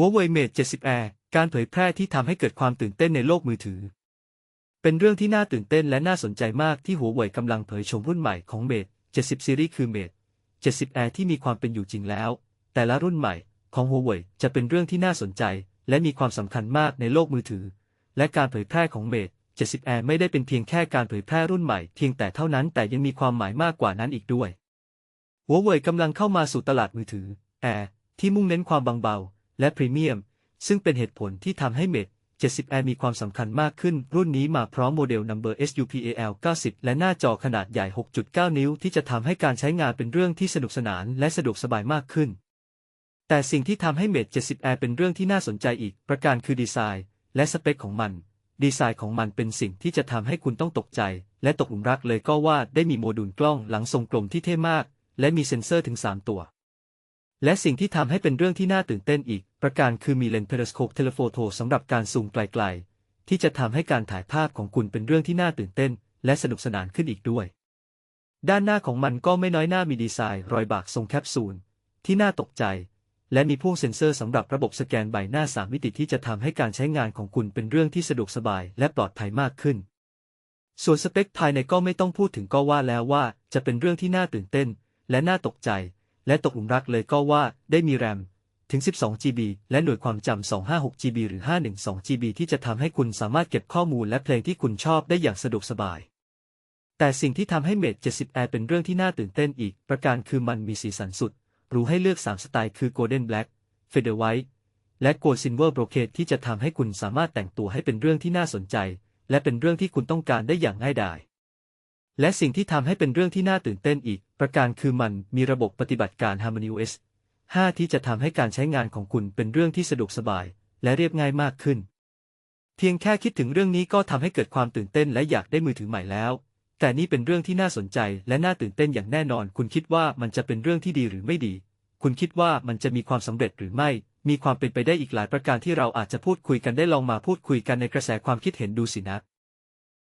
Huawei Mate 70 Air การเผยแพร่ที่ทำให้เกิดความตื่นเต้นในโลกมือถือ เป็นเรื่องที่น่าตื่นเต้นและน่าสนใจมากที่ Huawei กำลังเผยโฉมรุ่นใหม่ของ Mate 70 Series คือ Mate 70 Air ที่มีความเป็นอยู่จริงแล้ว แต่ละรุ่นใหม่ของ Huawei จะเป็นเรื่องที่น่าสนใจ และมีความสำคัญมากในโลกมือถือ และการเผยแพร่ของ Mate 70 Air ไม่ได้เป็นเพียงแค่การเผยแพร่รุ่นใหม่เพียงแต่เท่านั้นแต่ยังมีความหมายมากกว่านั้นอีกด้วย Huawei กำลังเข้ามาสู่ตลาดมือถือ Air ที่มุ่งเน้นความบางเบา และพรีเมียม ซึ่งเป็นเหตุผลที่ทำให้ Mate 70 Air มีความสำคัญมากขึ้น รุ่นนี้มาพร้อมโมเดล Number SUPAL 90 และหน้าจอขนาดใหญ่ 6.9 นิ้ว ที่จะทำให้การใช้งานเป็นเรื่องที่สนุกสนานและสะดวกสบายมากขึ้น แต่สิ่งที่ทำให้ Mate 70 Air เป็นเรื่องที่น่าสนใจอีก ประการคือดีไซน์ และสเปคของมัน ดีไซน์ของมันเป็นสิ่งที่จะทำให้คุณต้องตกใจ และตกหลุมรักเลยก็ว่าได้มีโมดูลกล้องหลังทรงกลมที่เท่มาก และมีเซ็นเซอร์ถึง 3 ตัว และสิ่งที่ทำให้เป็นเรื่องที่น่าตื่นเต้นอีก ประการคือมีเลนส์เพรสโคปเทเลโฟโทสำหรับการซูมไกลๆ ที่จะทำให้การถ่ายภาพของคุณเป็นเรื่องที่น่าตื่นเต้น และสนุกสนานขึ้นอีกด้วย ด้านหน้าของมันก็ไม่น้อยหน้ามีดีไซน์รอยบากทรงแคปซูล ที่น่าตกใจ และมีพ่วงเซ็นเซอร์สำหรับระบบสแกนใบหน้า3มิติที่จะทำให้การใช้งานของคุณเป็นเรื่องที่สะดวกสบายและปลอดภัยมากขึ้น ส่วนสเปคภายในก็ไม่ต้องพูดถึงก็ว่าแล้วว่าจะเป็นเรื่องที่น่าตื่นเต้น และน่าตกใจ และตกหลุมรักเลยก็ว่าได้มีแรม ถึง 12 GB และหน่วยความจำ 256 GB หรือ 512 GB ที่จะทำให้คุณสามารถเก็บข้อมูลและเพลงที่คุณชอบได้อย่างสะดวกสบาย แต่สิ่งที่ทำให้ Mate 70 Air เป็นเรื่องที่น่าตื่นเต้นอีก ประการคือมันมีสีสันสุด รูให้เลือก 3 สไตล์คือ Golden Black Feather White และ Gold Silver Brocade ที่จะทำให้คุณสามารถแต่งตัวให้เป็นเรื่องที่น่าสนใจ และเป็นเรื่องที่คุณต้องการได้อย่างง่ายดายและสิ่งที่ทำให้เป็นเรื่องที่น่าตื่นเต้นอีก ประการคือมันมีระบบปฏิบัติการ HarmonyOS 5 ที่จะทำให้การใช้งานของคุณเป็นเรื่องที่สะดวกสบาย และเรียบง่ายมากขึ้น เพียงแค่คิดถึงเรื่องนี้ก็ทำให้เกิดความตื่นเต้นและอยากได้มือถือใหม่แล้ว แต่นี่เป็นเรื่องที่น่าสนใจและน่าตื่นเต้นอย่างแน่นอน คุณคิดว่ามันจะเป็นเรื่องที่ดีหรือไม่ดี คุณคิดว่ามันจะมีความสำเร็จหรือไม่ มีความเป็นไปได้อีกหลายประการที่เราอาจจะพูดคุยกันได้ลองมาพูดคุยกันในกระแสความคิดเห็นดูสินะ